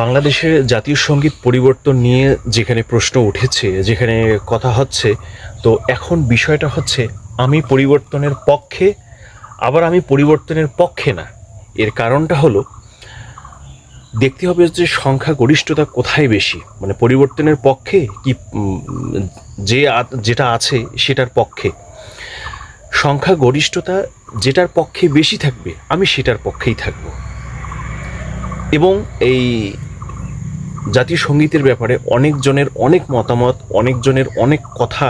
বাংলাদেশের জাতীয় সংগীত পরিবর্তন নিয়ে যেখানে প্রশ্ন উঠেছে, যেখানে কথা হচ্ছে, তো এখন বিষয়টা হচ্ছে আমি পরিবর্তনের পক্ষে, আবার আমি পরিবর্তনের পক্ষে না। এর কারণটা হলো, দেখতে হবে যে সংখ্যা গরিষ্ঠতা কোথায় বেশি। মানে পরিবর্তনের পক্ষে কি যে যেটা আছে সেটার পক্ষে। সংখ্যা গরিষ্ঠতা যেটার পক্ষে বেশি থাকবে, আমি সেটার পক্ষেই থাকব। এবং এই জাতীয় সঙ্গীতের ব্যাপারে অনেকজনের অনেক মতামত, অনেকজনের অনেক কথা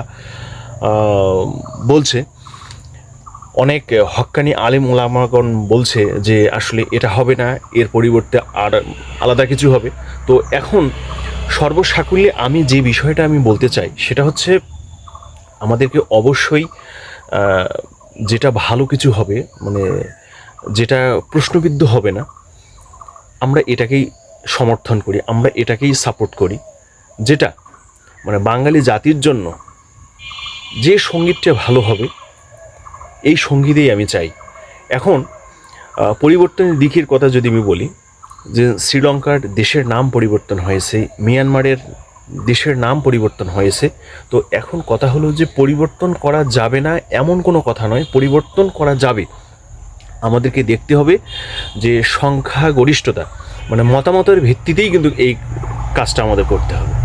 বলছে। অনেক হক্কানি আলিম ওলামাগণ বলছে যে আসলে এটা হবে না, এর পরিবর্তে আর আলাদা কিছু হবে। তো এখন সর্বসাকুল্যে আমি যে বিষয়টা আমি বলতে চাই, সেটা হচ্ছে আমাদেরকে অবশ্যই যেটা ভালো কিছু হবে মানে যেটা প্রশ্নবিদ্ধ হবে না আমরা এটাকেই সমর্থন করি, আমরা এটাকেই সাপোর্ট করি। যেটা মানে বাঙালি জাতির জন্য যে সঙ্গীতটা ভালো হবে, এই সঙ্গীতেই আমি চাই। এখন পরিবর্তনের দিকের কথা যদি আমি বলি, যে শ্রীলঙ্কার দেশের নাম পরিবর্তন হয়েছে, মিয়ানমারের দেশের নাম পরিবর্তন হয়েছে, তো এখন কথা হলো যে পরিবর্তন করা যাবে না এমন কোনো কথা নয়, পরিবর্তন করা যাবে। আমাদেরকে দেখতে হবে যে সংখ্যাগরিষ্ঠতা মানে মতামতের ভিত্তিতেই কিন্তু এই কাজটা আমাদের করতে হবে।